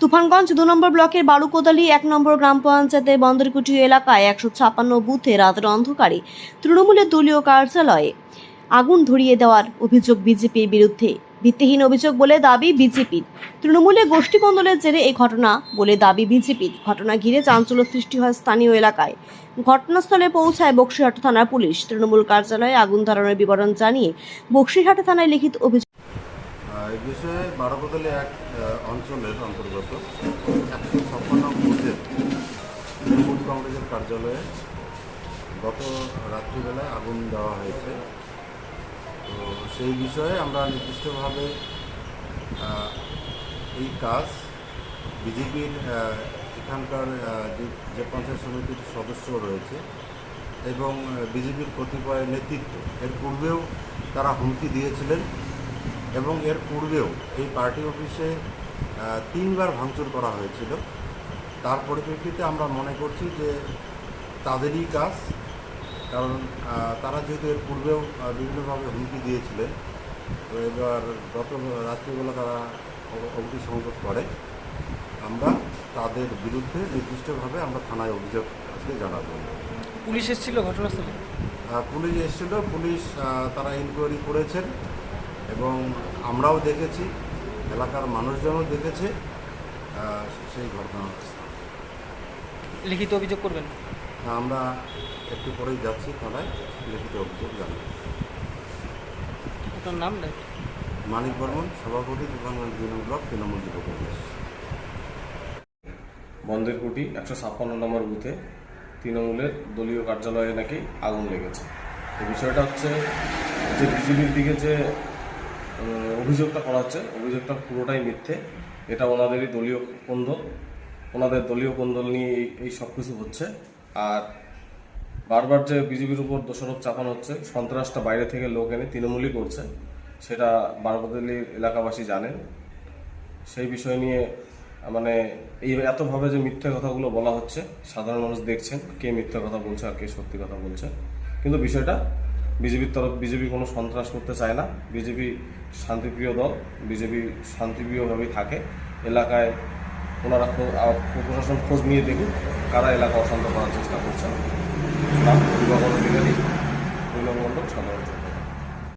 তুফানগঞ্জ দু নম্বর ব্লকের বালুকোদালি এক নম্বর গ্রাম পঞ্চায়েতের বন্দরকুটি এলাকায় একশো ছাপ্পান্ন বুথে রাতের অন্ধকারে তৃণমূলের দলীয় কার্যালয়ে আগুন ধরিয়ে দেওয়ার অভিযোগ বিজেপির বিরুদ্ধে। ভিত্তিহীন অভিযোগ বলে দাবি বিজেপির। তৃণমূলে গোষ্ঠী কন্দলের জেরে এই ঘটনা বলে দাবি বিজেপির। ঘটনা ঘিরে চাঞ্চল্য সৃষ্টি হয় স্থানীয় এলাকায়। ঘটনাস্থলে পৌঁছায় বক্সিরহাট থানার পুলিশ। তৃণমূল কার্যালয়ে আগুন ধরানোর বিবরণ জানিয়ে বক্সিরহাট থানায় লিখিত অভিযোগ এই বিষয়ে বারোপদলে এক অঞ্চলের অন্তর্গত একশো ছাপ্পান্ন বুথের তৃণমূল কংগ্রেসের কার্যালয়ে গত রাত্রিবেলায় আগুন দেওয়া হয়েছে। তো সেই বিষয়ে আমরা নির্দিষ্টভাবে এই কাজ বিজেপির এখানকার যে পঞ্চায়েত সমিতির সদস্য রয়েছে এবং বিজেপির কতিপয় নেতৃত্ব, এর পূর্বেও তারা হুমকি দিয়েছিলেন। এবং এর পূর্বেও এই পার্টি অফিসে তিনবার ভাঙচুর করা হয়েছিল। তার পরিপ্রেক্ষিতে আমরা মনে করছি যে তাদেরই কাজ কারণ তারা যেহেতু এর পূর্বেও বিভিন্নভাবে হুমকি দিয়েছিলেন তো এবার গত রাত্রিবেলা তারা অ- অগ্নিসংযোগ করে। আমরা তাদের বিরুদ্ধে নির্দিষ্টভাবে আমরা থানায় অভিযোগ আজকে জানাব। পুলিশ এসেছিল ঘটনাস্থলে? পুলিশ এসেছিল পুলিশ তারা ইনকোয়ারি করেছেন। এবং আমরাও দেখেছি এলাকার মানুষজনও দেখেছে সেই ঘটনা লিখিত অভিযোগ করবেন? আমরা একটু পরেই যাচ্ছি থানায় লিখিত অভিযোগ জানাব। আপনার নাম মানিক বর্মন সভাপতি দুই নং ব্লক তৃণমূল যুব কংগ্রেস। বন্ধের কুটি একশো ছাপ্পান্ন নম্বর বুথে তৃণমূলের দলীয় কার্যালয়ে নাকি আগুন লেগেছে। তো বিষয়টা হচ্ছে যে বিজেপির দিকে যে অভিযোগটা করা হচ্ছে। অভিযোগটা পুরোটাই মিথ্যে। এটা ওনাদেরই দলীয় কোন্দল। ওনাদের দলীয় কোন্দল নিয়ে এই- সব কিছু হচ্ছে। আর বারবার যে বিজেপির উপর দোষারোপ চাপানো হচ্ছে, সন্ত্রাসটা বাইরে থেকে লোক এনে তৃণমূলই করছে, সেটা বারবাদলি এলাকাবাসী জানেন। সেই বিষয় নিয়ে মানে এই এতভাবে যে মিথ্যা কথাগুলো বলা হচ্ছে, সাধারণ মানুষ দেখছেন কে মিথ্যা কথা বলছে আর কে সত্যি কথা বলছে। কিন্তু বিষয়টা বিজেপির তরফ, বিজেপি কোনো সন্ত্রাস করতে চায় না। বিজেপি শান্তিপ্রিয় দল, বিজেপি শান্তিপ্রিয়ভাবেই থাকে। এলাকায় ওনারা প্রশাসন খোঁজ নিয়ে দেখুন কারা এলাকা অশান্ত করার চেষ্টা করছেন। নাম বিভাগন অধিকারী মন্ডল সাধারণ।